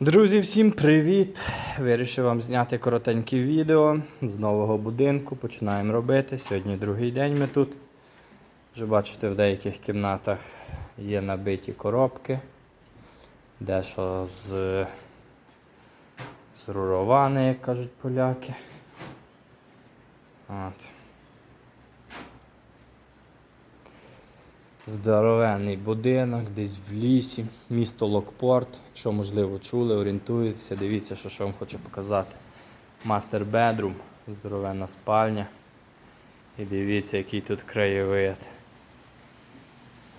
Друзі, всім привіт! Вирішив вам зняти коротеньке відео з нового будинку. Починаємо робити. Сьогодні другий день ми тут. Вже бачите, в деяких кімнатах є набиті коробки. Дещо з, з руровани, як кажуть поляки. От. Здоровенний будинок, десь в лісі, місто Локпорт. Якщо можливо чули, орієнтуєтеся, дивіться, що, що вам хочу показати. Мастер бедрум, здоровенна спальня. І дивіться, який тут краєвид.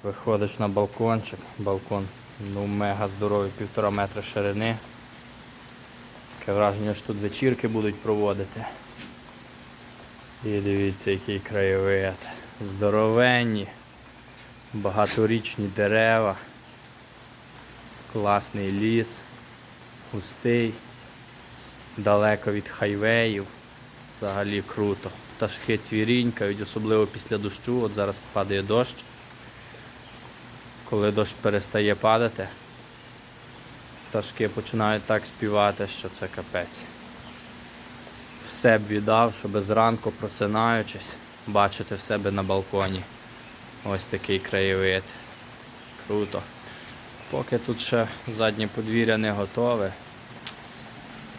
Виходиш на балкончик, балкон ну мега здоровий, півтора метра ширини. Таке враження, що тут вечірки будуть проводити. І дивіться, який краєвид. Здоровенні. Багаторічні дерева, класний ліс, густий, далеко від хайвеїв. Взагалі круто. Пташки цвірінькають, особливо після дощу. От зараз падає дощ. Коли дощ перестає падати, пташки починають так співати, що це капець. Все б віддав, щоб зранку просинаючись, бачити в себе на балконі. Ось такий краєвид. Круто. Поки тут ще заднє подвір'я не готове.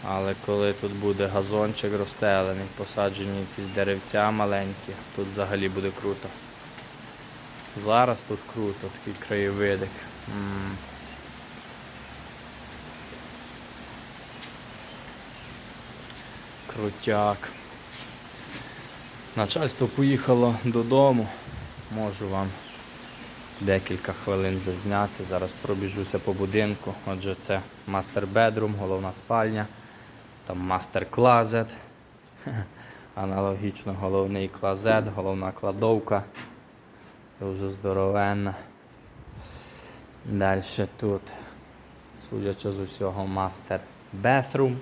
Але коли тут буде газончик розстелений, посаджені якісь деревця маленькі, тут взагалі буде круто. Зараз тут круто, такий краєвидик. М. Крутяк. Начальство поїхало додому. Можу вам декілька хвилин зазняти. Зараз пробіжуся по будинку. Отже, це мастер бедрум, головна спальня, там мастер клазет. Аналогічно головний клазет, головна кладовка. Дуже здоровенна. Далі тут, судячи з усього, мастер бетрум.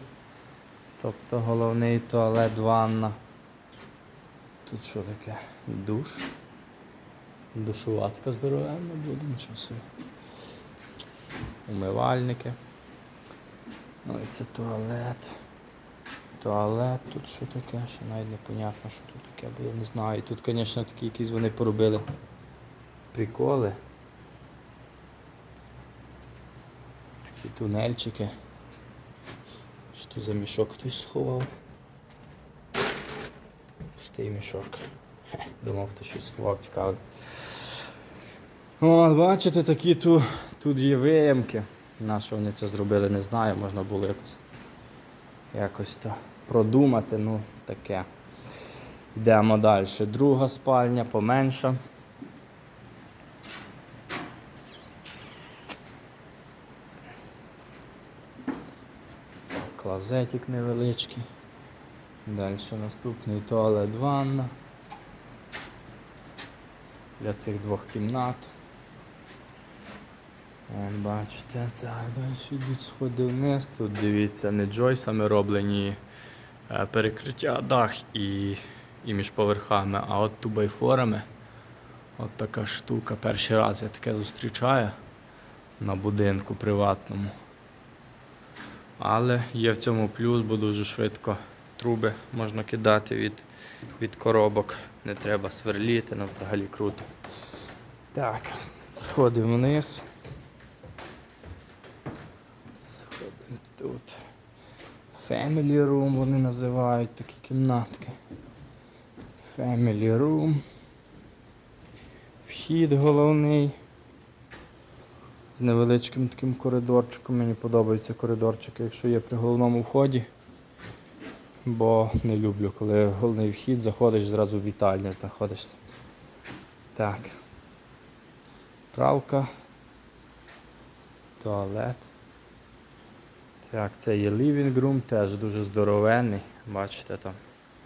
Тобто головний туалет, ванна. Тут що таке? Душ. Душуватка здоровенна буде, нічого собі. Умивальники. Ну і це туалет. Туалет, тут що таке, ще навіть непонятно, що тут таке було, не знаю. І тут, звісно, такі якісь вони поробили приколи. Такі тунельчики. Що тут за мішок хтось сховав? Пустий мішок. Думав, хто щось сховав цікаве. От, бачите, такі ту, тут є виямки. На що вони це зробили, не знаю, можна було якось, якось то продумати, ну таке. Йдемо далі. Друга спальня, поменша. Клазетик невеличкий. Далі наступний туалет ванна. Для цих двох кімнат. Вон, бачите, так, далі йдуть сходи вниз. Тут дивіться, не джойсами роблені е, перекриття дах і, і між поверхами, а от тубайфорами. От така штука. Перший раз я таке зустрічаю на будинку приватному. Але є в цьому плюс, бо дуже швидко труби можна кидати від, від коробок. Не треба сверліти, ну взагалі круто. Так, сходимо вниз. Сходимо тут. Family room вони називають такі кімнатки. Family room. Вхід головний. З невеличким таким коридорчиком. Мені подобаються коридорчики, якщо є при головному вході. Бо не люблю, коли головний вхід заходиш, зразу в вітальню знаходишся. Так. Правка. Туалет. Так, це є living room, теж дуже здоровенний. Бачите там.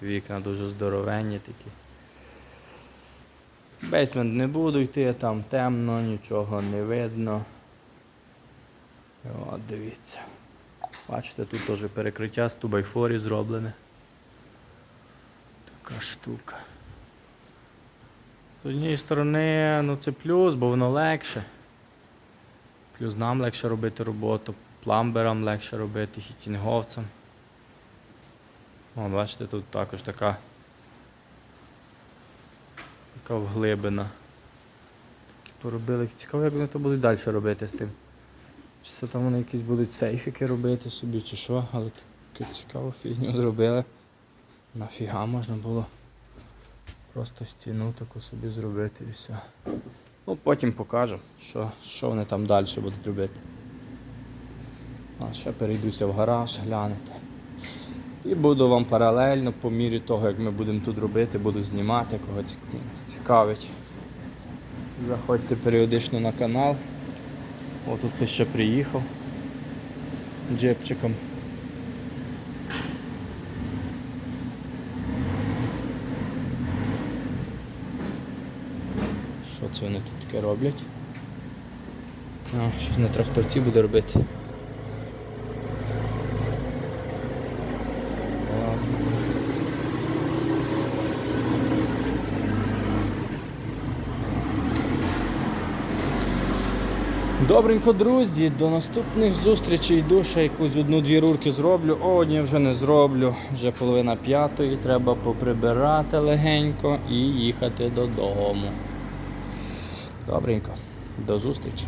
Вікна дуже здоровенні такі. Бейсмент не буду йти, там темно, нічого не видно. От дивіться. Бачите, тут теж перекриття з тубайфорі зроблене. Така штука. З однієї сторони, ну це плюс, бо воно легше. Плюс нам легше робити роботу, пламберам легше робити, хітінговцям. О, бачите, тут також така, така вглибина. Поробили. Цікаво, як вони то будуть далі робити з тим. Це там вони якісь будуть сейфіки робити собі, чи що, але таку цікаву фігню зробили. Нафіга можна було просто стіну таку собі зробити і все. Ну, потім покажу, що, що вони там далі будуть робити. А ще перейдуся в гараж, глянете. І буду вам паралельно, по мірі того, як ми будемо тут робити, буду знімати, кого цікавить. Заходьте періодично на канал. О, тут хтось ще приїхав джепчиком. Що це вони тут таке роблять? А, щось на тракторці буде робити. Добренько, друзі, до наступних зустрічей. Ще якусь одну-дві рурки зроблю. О, ні, вже не зроблю. Вже половина п'ятої, треба поприбирати легенько і їхати додому. Добренько, до зустрічі.